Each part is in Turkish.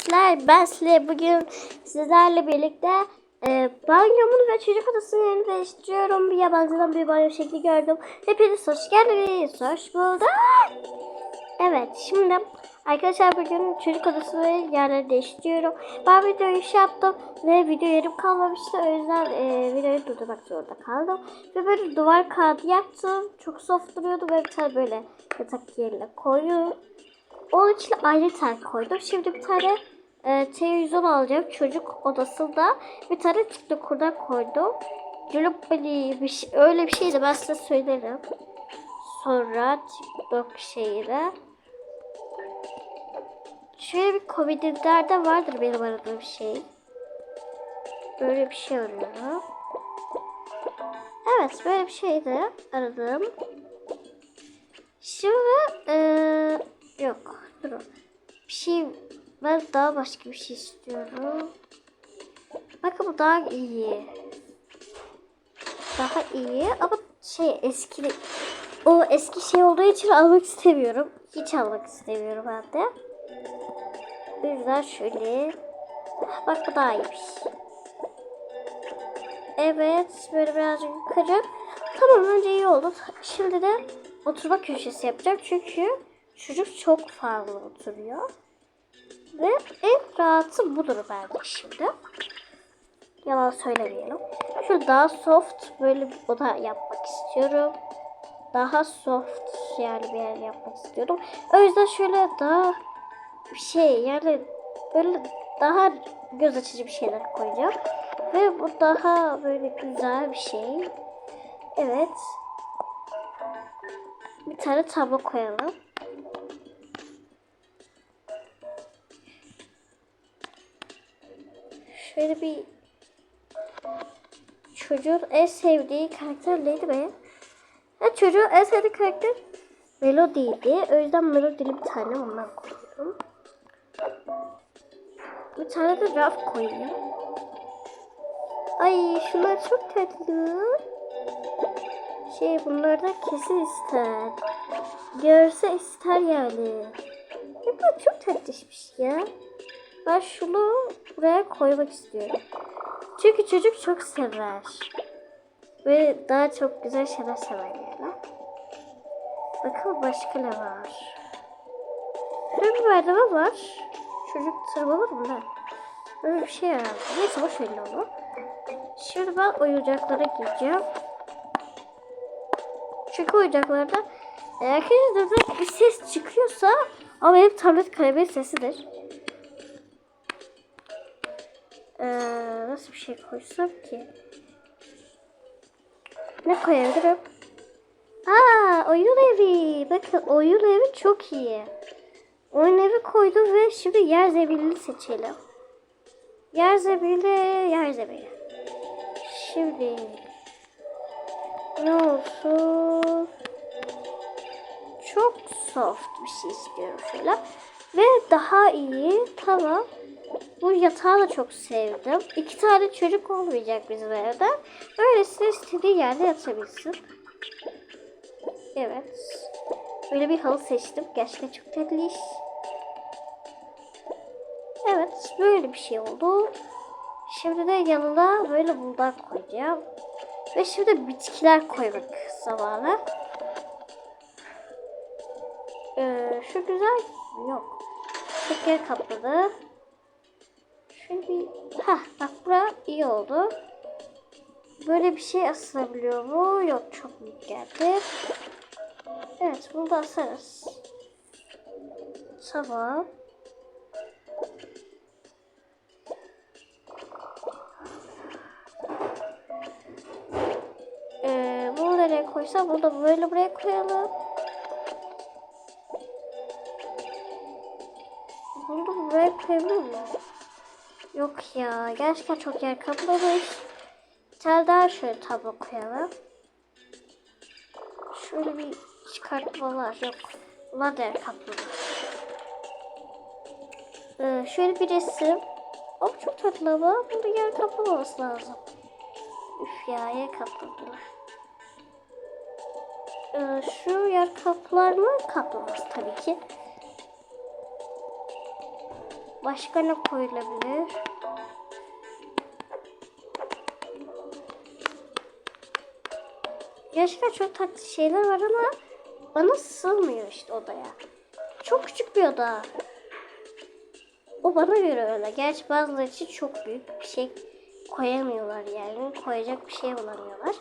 arkadaşlar ben size bugün sizlerle birlikte e, banyomun ve çocuk odasının yerini değiştiriyorum. Bir yabancıdan bir banyo şekli gördüm. Hepiniz hoş geldiniz. Hoş bulduk. Evet şimdi arkadaşlar bugün çocuk odası ve yerleri değiştiriyorum. Ben videoyu şey yaptım ve video yarım kalmamıştı. O yüzden e, videoyu durdurmak zorunda kaldım. Ve böyle duvar kağıdı yaptım. Çok soft duruyordu ve bir tane böyle yatak yerine koyuyorum. Onun için ayrı tane koydum. Şimdi bir tane e, televizyon alacağım. Çocuk odasında bir tane TikToker'dan koydum. Cülüp bir şey, öyle bir şeydi ben size söylerim. Sonra TikTok şeyine. Şöyle bir komedilerde vardır benim aradığım şey. Böyle bir şey arıyorum. Evet böyle bir şeydi aradığım. Şimdi Bir şey ben daha başka bir şey istiyorum. Bakın bu daha iyi. Daha iyi ama şey eski o eski şey olduğu için almak istemiyorum. Hiç almak istemiyorum ben de. O yüzden şöyle. Bak bu daha iyiymiş. Evet böyle birazcık yukarı. Tamam önce iyi oldu. Şimdi de oturma köşesi yapacağım. Çünkü çocuk çok fazla oturuyor. Ve en rahatı budur bence şimdi. Yalan söylemeyelim. Şu daha soft böyle bir oda yapmak istiyorum. Daha soft yani bir yer yapmak istiyorum. O yüzden şöyle daha şey yani böyle daha göz açıcı bir şeyler koyacağım. Ve bu daha böyle güzel bir şey. Evet. Bir tane tablo koyalım. Şöyle bir çocuğun en sevdiği karakter neydi be? Ha, çocuğun en sevdiği karakter Melody'ydi. O yüzden Melody'li bir tane ondan koyuyorum. Bir tane de raf koyayım. Ay şunlar çok tatlı. Şey bunlardan kesin ister. Görse ister yani. Ya bu çok tatlışmış ya. Ben şunu buraya koymak istiyorum. Çünkü çocuk çok sever. Ve daha çok güzel şeyler sever yani. Bakalım başka ne var. Şöyle bir merdiven var. Çocuk tırmanır mı lan? Böyle bir şey herhalde. Neyse boş verin onu. Şimdi ben oyuncaklara gireceğim. Çünkü oyuncaklarda kendinizde bir ses çıkıyorsa ama benim tablet kalemin sesidir. Ee, nasıl bir şey koysam ki? Ne koyabilirim? Aa oyun evi. Bakın oyun evi çok iyi. Oyun evi koydum ve şimdi yer zeminini seçelim. Yer zemini, yer zemini. Şimdi ne olsun? Çok soft bir şey istiyorum şöyle. Ve daha iyi. Tamam. Bu yatağı da çok sevdim. İki tane çocuk olmayacak bizim evde. Öylesine istediği yerde yatabilsin. Evet. Böyle bir halı seçtim. Gerçekten çok tatlı iş. Evet. Böyle bir şey oldu. Şimdi de yanına böyle buldak koyacağım. Ve şimdi bitkiler koymak zamanı. Ee, şu güzel yok. Şeker kapladı. Bir... Heh bak bura iyi oldu. Böyle bir şey asılabiliyor mu? Yok çok büyük geldi. Evet bunu da asarız. Tamam. Ee, bunu nereye koysam bunu da böyle buraya koyalım. Bunu da buraya koyabilir miyim? Yok ya. Gerçekten çok yer kaplamış. Bir daha şöyle tablo koyalım. Şöyle bir çıkartmalar yok. Bunlar da yer kaplamış. Ee, şöyle bir resim. O çok tatlı ama bunda yer kaplamaması lazım. Üf ya yer kapladılar. Ee, şu yer kaplar mı? Kaplamaz tabii ki. Başka ne koyulabilir? Gerçekten çok tatlı şeyler var ama bana sığmıyor işte odaya. Çok küçük bir oda. O bana göre öyle. Gerçi bazıları için çok büyük bir şey koyamıyorlar yani. Koyacak bir şey bulamıyorlar.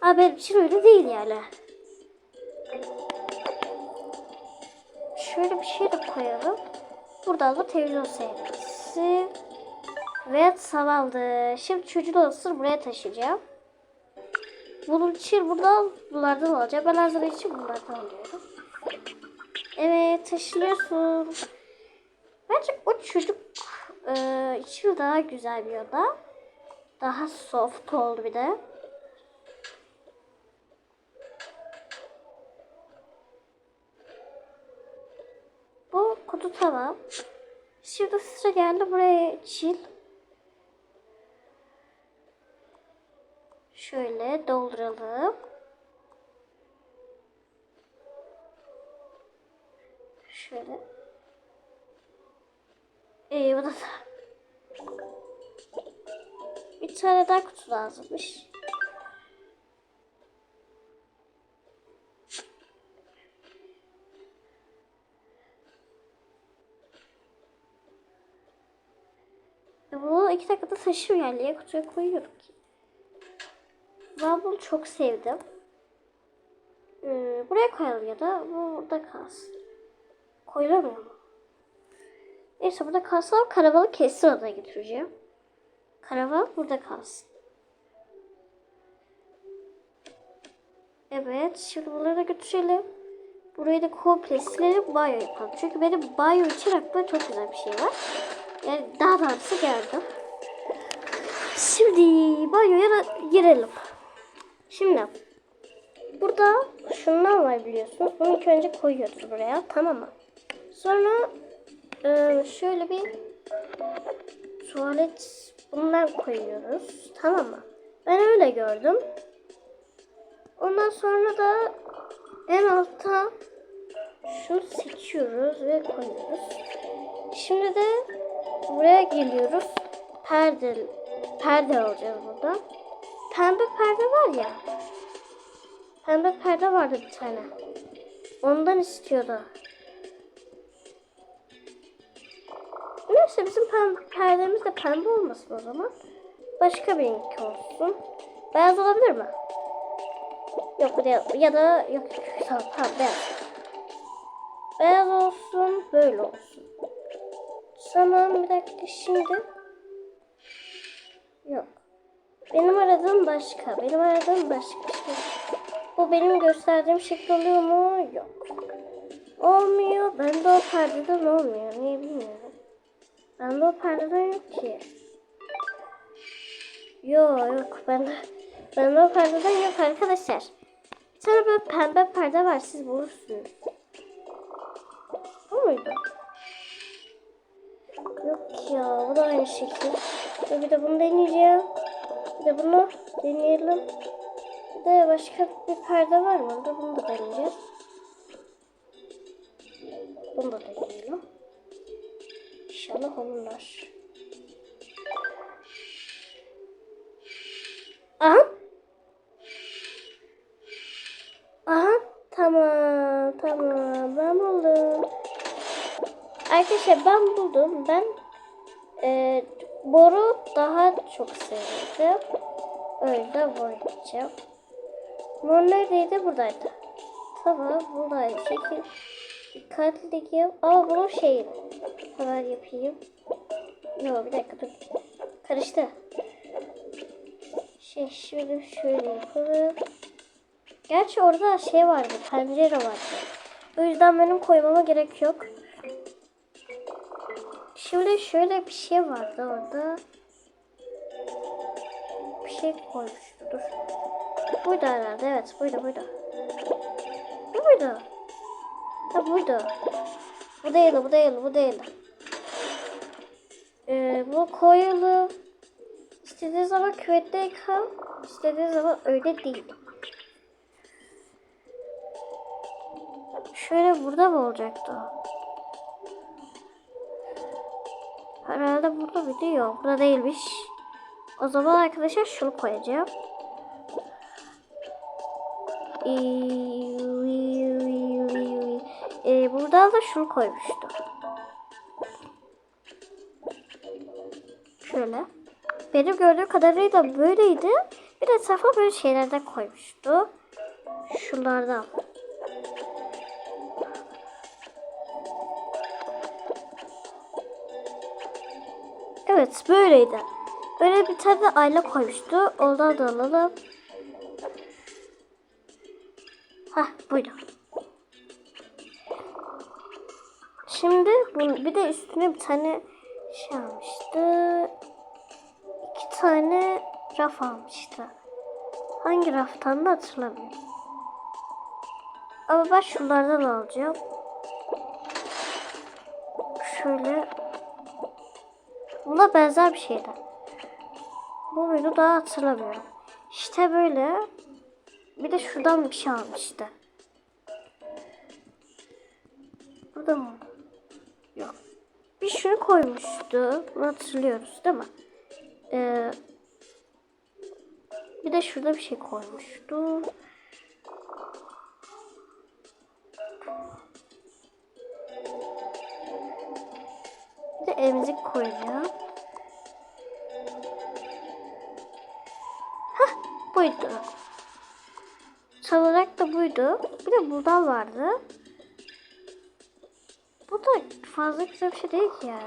Ama benim için öyle değil yani. Şöyle bir şey de koyalım. Buradan da televizyon seyretmesi. Ve tamamdır. Şimdi çocuğun odasını buraya taşıyacağım. Bunun için buradan bunlardan alacağım. Ben her zaman için bunlardan alıyorum. Evet taşınıyorsun. Bence o çocuk e, için daha güzel bir oda. Daha soft oldu bir de. Bu kutu tamam. Şimdi sıra geldi buraya çil. Şöyle dolduralım. Şöyle. Ee, bu da bir tane daha kutu lazımmış. E, Bunu iki dakikada taşır yani. Niye kutuya koyuyorum ki? Ben bunu çok sevdim. Ee, buraya koyalım ya da bu burada kalsın. Koyulamıyor mu? Neyse burada kalsın ama karavanı kesin odaya götüreceğim. Karavan burada kalsın. Evet şimdi bunları da götürelim. Burayı da komple silelim banyo yapalım. Çünkü benim banyo için aklımda çok güzel bir şey var. Yani daha doğrusu geldim. Şimdi banyoya girelim. Şimdi burada şunlar var biliyorsunuz. Bunu ilk önce koyuyoruz buraya tamam mı? Sonra e, şöyle bir tuvalet bundan koyuyoruz tamam mı? Ben öyle gördüm. Ondan sonra da en altta şunu seçiyoruz ve koyuyoruz. Şimdi de buraya geliyoruz. Perde perde alacağız burada. Pembe perde var ya. Pembe perde vardı bir tane. Ondan istiyordu. Neyse bizim pembe, perdemiz de pembe olmasın o zaman. Başka bir renk olsun. Beyaz olabilir mi? Yok bu. Ya da yok. Tamam tamam beyaz. Beyaz olsun. Böyle olsun. Tamam bir dakika şimdi. Yok. Benim aradığım başka. Benim aradığım başka şey. Bu benim gösterdiğim şekil oluyor mu? Yok. Olmuyor. Ben de o perdeden olmuyor. Niye bilmiyorum. Ben de o perdeden yok ki. Yok yok. Ben de, ben de o perdeden yok arkadaşlar. Bir tane böyle pembe perde var. Siz bulursunuz. Bu muydu? Yok ya. Bu da aynı şekil. Dur bir de bunu deneyeceğim. Bir de bunu deneyelim. Bir de başka bir perde var mı? Burada bunu da deneyeceğiz. Bunu da deneyelim. İnşallah olurlar. Aha. Tamam. Tamam. Ben buldum. Arkadaşlar ben buldum. Ben e, boru daha çok sevdim. Öyle yapacağım. Mor neredeydi? Buradaydı. Tamam. Buradaydı. Şekil. Dikkatli. Ama bunu şey hemen yapayım. Yok bir dakika dur. Karıştı. Şey şöyle şöyle yapalım. Gerçi orada şey vardı. Pencere vardı. O yüzden benim koymama gerek yok. Şimdi şöyle bir şey vardı orada. Bir şey koymuştu. Dur. Buydu herhalde. Evet buydu buydu. Bu buydu. Ha buydu. Bu değil, bu değil, bu değil. Ee, bu koyulu. İstediği zaman küvette kal. İstediği zaman öyle değil. Şöyle burada mı olacaktı? Herhalde burada bir de yok. Burada değilmiş. O zaman arkadaşlar şunu koyacağım. Ee, buradan da şunu koymuştu. Şöyle. Benim gördüğüm kadarıyla böyleydi. Bir de etrafına böyle şeylerden koymuştu. Şunlardan. Evet böyleydi. Böyle bir tane ayna koymuştu. Ondan da alalım. Hah buydu. Şimdi bunu, bir de üstüne bir tane şey almıştı. İki tane raf almıştı. Hangi raftan da hatırlamıyorum. Ama ben şunlardan alacağım. Şöyle. Buna benzer bir şeydi. Bu muydu daha hatırlamıyorum. İşte böyle. Bir de şuradan bir şey almıştı. Burada mı? Yok. Bir şunu koymuştu. Bunu hatırlıyoruz değil mi? Ee, bir de şurada bir şey koymuştu. Bir de emzik koyacağım. Buydu. Bir de buradan vardı. Bu da fazla güzel bir şey değil ki ya.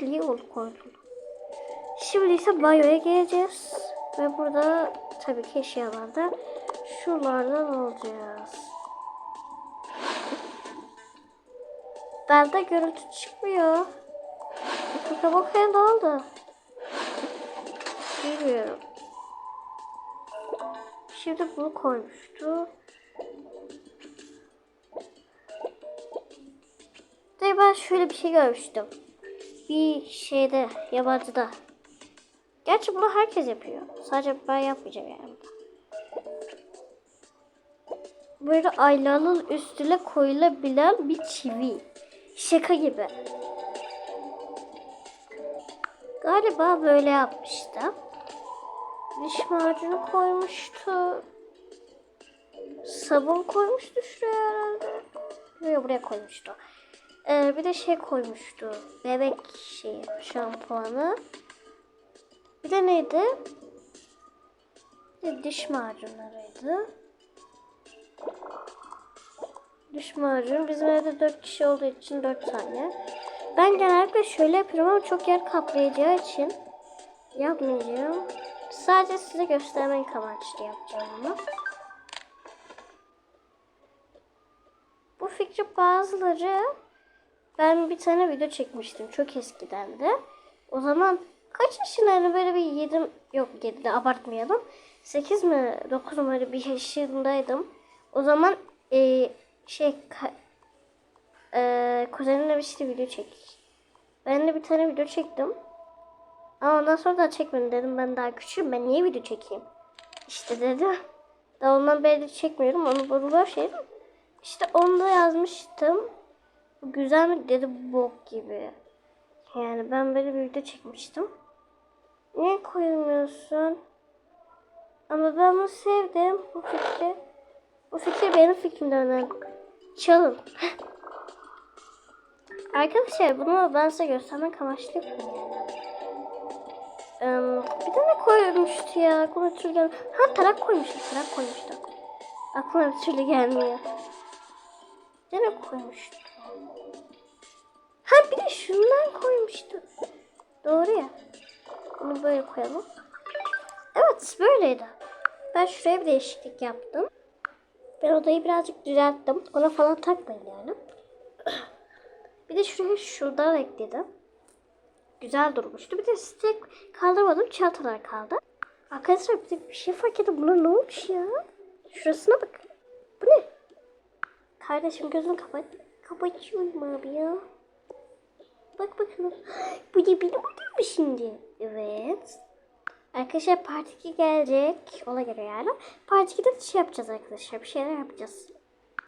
İyi oldu koydum. Şimdi ise banyoya geleceğiz. Ve burada tabii ki eşyalarda şunlardan alacağız. Bende görüntü çıkmıyor. Bakın bakayım ne oldu? Bilmiyorum. Şimdi bunu koymuştu. De ben şöyle bir şey görmüştüm. Bir şeyde yabancıda. Gerçi bunu herkes yapıyor. Sadece ben yapmayacağım yani. Böyle aylanın üstüne koyulabilen bir çivi. Şaka gibi. Galiba böyle yapmıştım. Diş macunu koymuştu. Sabun koymuştu şuraya herhalde. Buraya buraya koymuştu. Ee, bir de şey koymuştu. Bebek şeyi, şampuanı. Bir de neydi? Bir de diş macunlarıydı. Diş macunu. Bizim evde dört kişi olduğu için dört tane. Ben genellikle şöyle yapıyorum ama çok yer kaplayacağı için yapmayacağım. Sadece size göstermek amaçlı yapacağım. Bu fikri bazıları ben bir tane video çekmiştim çok eskiden de. O zaman kaç yaşındaydım böyle bir 7 yok 7 de abartmayalım. 8 mi 9 mu böyle bir yaşındaydım. O zaman e, şey e, kuzenimle bir işte video çek. Ben de bir tane video çektim. Ama ondan sonra da çekmedim dedim ben daha küçüğüm ben niye video çekeyim? İşte dedi. Daha ondan beri çekmiyorum onu bunu yedim. İşte onu da yazmıştım. Güzel mi dedi bok gibi. Yani ben böyle bir video çekmiştim. Niye koymuyorsun? Ama ben bunu sevdim bu fikri. Bu fikir benim fikrimden önemli. Çalın. Arkadaşlar bunu ben size göstermek amaçlı bir de ne koymuştu ya? Aklıma bir türlü gelmiyor. Ha tarak koymuştu. Tarak koymuştu. Aklıma bir türlü gelmiyor. Bir de ne koymuştu? Ha bir de şundan koymuştu. Doğru ya. Bunu böyle koyalım. Evet böyleydi. Ben şuraya bir değişiklik yaptım. Ben odayı birazcık düzelttim. Ona falan takmayın yani. Bir de şuraya şuradan ekledim. Güzel durmuştu. Bir de stek kaldırmadım. Çantalar kaldı. Arkadaşlar bir, bir şey fark ettim. Buna ne olmuş ya? Şurasına bak. Bu ne? Kardeşim gözünü kapat. Kapatıyorum abi ya. Bak bakalım. Bu ne benim odam mı şimdi? Evet. Arkadaşlar part 2 gelecek. Ona göre yani. Part 2'de şey yapacağız arkadaşlar. Bir şeyler yapacağız.